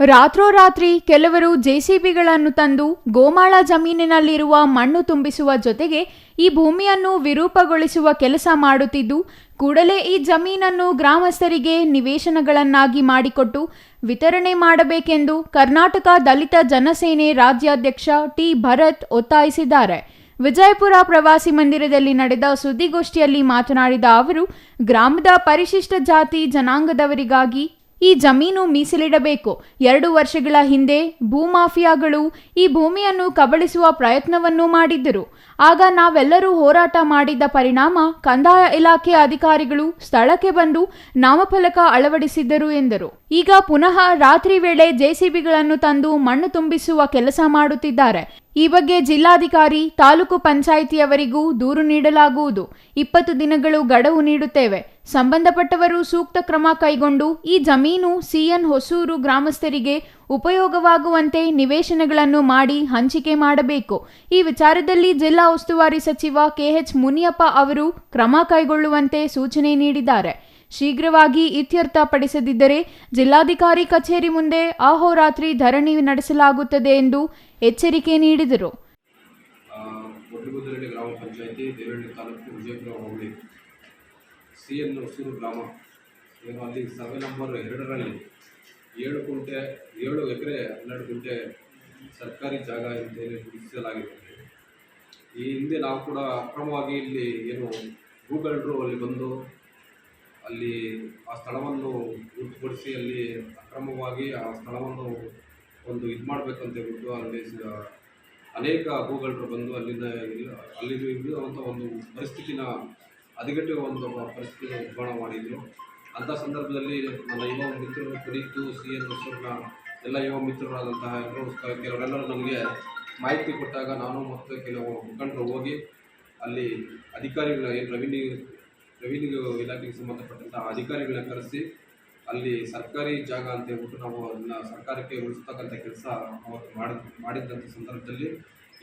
ರಾತ್ರೋರಾತ್ರಿ ಕೆಲವರು ಜೆಸಿಬಿಗಳನ್ನು ತಂದು ಗೋಮಾಳ ಜಮೀನಿನಲ್ಲಿರುವ ಮಣ್ಣು ತುಂಬಿಸುವ ಜೊತೆಗೆ ಈ ಭೂಮಿಯನ್ನು ವಿರೂಪಗೊಳಿಸುವ ಕೆಲಸ ಮಾಡುತ್ತಿದ್ದು, ಕೂಡಲೇ ಈ ಜಮೀನನ್ನು ಗ್ರಾಮಸ್ಥರಿಗೆ ನಿವೇಶನಗಳನ್ನಾಗಿ ಮಾಡಿಕೊಟ್ಟು ವಿತರಣೆ ಮಾಡಬೇಕೆಂದು ಕರ್ನಾಟಕ ದಲಿತ ಜನಸೇನೆ ರಾಜ್ಯಾಧ್ಯಕ್ಷ ಟಿ. ಭರತ್ ಒತ್ತಾಯಿಸಿದ್ದಾರೆ. ವಿಜಯಪುರ ಪ್ರವಾಸಿ ಮಂದಿರದಲ್ಲಿ ನಡೆದ ಸುದ್ದಿಗೋಷ್ಠಿಯಲ್ಲಿ ಮಾತನಾಡಿದ ಅವರು, ಗ್ರಾಮದ ಪರಿಶಿಷ್ಟ ಜಾತಿ ಜನಾಂಗದವರಿಗಾಗಿ ಈ ಜಮೀನು ಮೀಸಲಿಡಬೇಕು. ಎರಡು ವರ್ಷಗಳ ಹಿಂದೆ ಭೂಮಾಫಿಯಾಗಳು ಈ ಭೂಮಿಯನ್ನು ಕಬಳಿಸುವ ಪ್ರಯತ್ನವನ್ನು ಮಾಡಿದ್ದರು. ಆಗ ನಾವೆಲ್ಲರೂ ಹೋರಾಟ ಮಾಡಿದ್ದ ಪರಿಣಾಮ ಕಂದಾಯ ಇಲಾಖೆ ಅಧಿಕಾರಿಗಳು ಸ್ಥಳಕ್ಕೆ ಬಂದು ನಾಮಫಲಕ ಅಳವಡಿಸಿದ್ದರು ಎಂದರು. ಈಗ ಪುನಃ ರಾತ್ರಿ ವೇಳೆ ಜೆಸಿಬಿಗಳನ್ನು ತಂದು ಮಣ್ಣು ತುಂಬಿಸುವ ಕೆಲಸ ಮಾಡುತ್ತಿದ್ದಾರೆ. ಈ ಬಗ್ಗೆ ಜಿಲ್ಲಾಧಿಕಾರಿ, ತಾಲೂಕು ಪಂಚಾಯಿತಿಯವರಿಗೂ ದೂರು ನೀಡಲಾಗುವುದು. ಇಪ್ಪತ್ತು ದಿನಗಳು ಗಡುವು ನೀಡುತ್ತೇವೆ. ಸಂಬಂಧಪಟ್ಟವರು ಸೂಕ್ತ ಕ್ರಮ ಕೈಗೊಂಡು ಈ ಜಮೀನು ಸಿಎನ್ ಹೊಸೂರು ಗ್ರಾಮಸ್ಥರಿಗೆ ಉಪಯೋಗವಾಗುವಂತೆ ನಿವೇಶನಗಳನ್ನು ಮಾಡಿ ಹಂಚಿಕೆ ಮಾಡಬೇಕು. ಈ ವಿಚಾರದಲ್ಲಿ ಜಿಲ್ಲಾ ಉಸ್ತುವಾರಿ ಸಚಿವ ಕೆಎಚ್ ಮುನಿಯಪ್ಪ ಅವರು ಕ್ರಮ ಕೈಗೊಳ್ಳುವಂತೆ ಸೂಚನೆ ನೀಡಿದ್ದಾರೆ. ಶೀಘ್ರವಾಗಿ ಇತ್ಯರ್ಥಪಡಿಸದಿದ್ದರೆ ಜಿಲ್ಲಾಧಿಕಾರಿ ಕಚೇರಿ ಮುಂದೆ ಅಹೋರಾತ್ರಿ ಧರಣಿ ನಡೆಸಲಾಗುತ್ತದೆ ಎಂದು ಎಚ್ಚರಿಕೆ ನೀಡಿದರು. ಸಿ ಎನ್ ಹೊಸೂರು ಗ್ರಾಮ. ಏನು ಅಲ್ಲಿ ಸರ್ವೆ ನಂಬರ್ ಎರಡರಲ್ಲಿ ಏಳು ಕುಂಟೆ ಏಳು ಎಕರೆ ಹನ್ನೆರಡು ಕುಂಟೆ ಸರ್ಕಾರಿ ಜಾಗ ಅಂತೇಳಿ ಗುರುತಿಸಲಾಗಿದೆ. ಈ ಹಿಂದೆ ನಾವು ಕೂಡ ಅಕ್ರಮವಾಗಿ ಇಲ್ಲಿ ಏನು ಗೂಗಲ್ರು ಅಲ್ಲಿ ಬಂದು ಅಲ್ಲಿ ಆ ಸ್ಥಳವನ್ನು ಗುರುತುಪಡಿಸಿ ಅಲ್ಲಿ ಅಕ್ರಮವಾಗಿ ಆ ಸ್ಥಳವನ್ನು ಒಂದು ಇದು ಮಾಡಬೇಕಂತ ಹೇಳ್ಬಿಟ್ಟು ಅಲ್ಲಿ ಅನೇಕ ಭೂಗಳ್ರು ಬಂದು ಅಲ್ಲಿಂದ ಇಲ್ಲ ಅಲ್ಲಿ ಇರುವಂಥ ಒಂದು ಪರಿಸ್ಥಿತಿನ ಹದಗೆಟ್ಟುವ ಒಂದು ಪರಿಸ್ಥಿತಿ ನಿರ್ಮಾಣ ಮಾಡಿದರು. ಅಂಥ ಸಂದರ್ಭದಲ್ಲಿ ನನ್ನ ಯುವ ಮಿತ್ರರು ಕುರಿತು ಸಿ ಎನ್ ಹೊಸೂರಿನ ಎಲ್ಲ ಯುವ ಮಿತ್ರರಾದಂತಹ ಕೆಲವರೆಲ್ಲರೂ ನಮಗೆ ಮಾಹಿತಿ ಕೊಟ್ಟಾಗ ನಾನು ಮತ್ತು ಕೆಲವು ಮುಖಂಡರು ಹೋಗಿ ಅಲ್ಲಿ ಅಧಿಕಾರಿಗಳ ಏನು ರೆವಿನ್ಯೂ ರೆವಿನ್ಯೂ ಇಲಾಖೆಗೆ ಸಂಬಂಧಪಟ್ಟಂತಹ ಅಧಿಕಾರಿಗಳನ್ನ ಕರೆಸಿ ಅಲ್ಲಿ ಸರ್ಕಾರಿ ಜಾಗ ಅಂತ ಹೇಳ್ಬಿಟ್ಟು ನಾವು ಅದನ್ನ ಸರ್ಕಾರಕ್ಕೆ ಉಳಿಸ್ತಕ್ಕಂಥ ಕೆಲಸ ಅವತ್ತು ಮಾಡಿ ಮಾಡಿದ್ದಂಥ ಸಂದರ್ಭದಲ್ಲಿ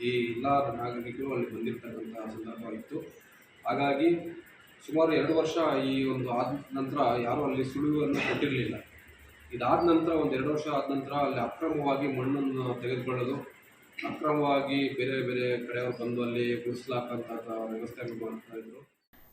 ಈ ಎಲ್ಲ ನಾಗರಿಕರು ಅಲ್ಲಿ ಬಂದಿರತಕ್ಕಂಥ ಸಂದರ್ಭವಾಗಿತ್ತು ಹಾಗಾಗಿ ಸುಮಾರು ಎರಡು ವರ್ಷ ಈ ಒಂದು ಆದ ನಂತರ ಯಾರೂ ಅಲ್ಲಿ ಸುಳಿವನ್ನು ಕೊಟ್ಟಿರಲಿಲ್ಲ. ಇದಾದ ನಂತರ ಒಂದು ಎರಡು ವರ್ಷ ಆದ ನಂತರ ಅಲ್ಲಿ ಅಕ್ರಮವಾಗಿ ಮಣ್ಣನ್ನು ತೆಗೆದುಕೊಳ್ಳೋದು, ಅಕ್ರಮವಾಗಿ ಬೇರೆ ಬೇರೆ ಕಡೆಯವರು ಬಂದು ಅಲ್ಲಿ ಗುಡಿಸ್ಲಾಕಂಥ ವ್ಯವಸ್ಥೆಯನ್ನು ಮಾಡ್ತಾ ಇದ್ರು.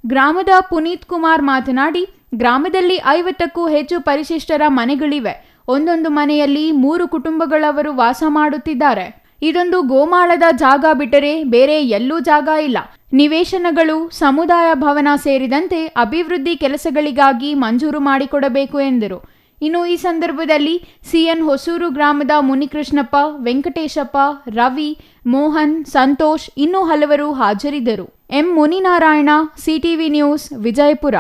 ಗ್ರಾಮದ ಪುನೀತ್ ಕುಮಾರ್ ಮಾತನಾಡಿ, ಗ್ರಾಮದಲ್ಲಿ ಐವತ್ತಕ್ಕೂ ಹೆಚ್ಚು ಪರಿಶಿಷ್ಟರ ಮನೆಗಳಿವೆ. ಒಂದೊಂದು ಮನೆಯಲ್ಲಿ ಮೂರು ಕುಟುಂಬಗಳವರು ವಾಸ ಮಾಡುತ್ತಿದ್ದಾರೆ. ಇದೊಂದು ಗೋಮಾಳದ ಜಾಗ ಬಿಟ್ಟರೆ ಬೇರೆ ಎಲ್ಲೂ ಜಾಗ ಇಲ್ಲ. ನಿವೇಶನಗಳು, ಸಮುದಾಯ ಭವನ ಸೇರಿದಂತೆ ಅಭಿವೃದ್ಧಿ ಕೆಲಸಗಳಿಗಾಗಿ ಮಂಜೂರು ಮಾಡಿಕೊಡಬೇಕು ಎಂದರು. ಇನ್ನು ಈ ಸಂದರ್ಭದಲ್ಲಿ ಸಿಎನ್ ಹೊಸೂರು ಗ್ರಾಮದ ಮುನಿಕೃಷ್ಣಪ್ಪ, ವೆಂಕಟೇಶಪ್ಪ, ರವಿ, ಮೋಹನ್, ಸಂತೋಷ್ ಇನ್ನೂ ಹಲವರು ಹಾಜರಿದ್ದರು. M Muninarayana, CTV news, Vijayapura.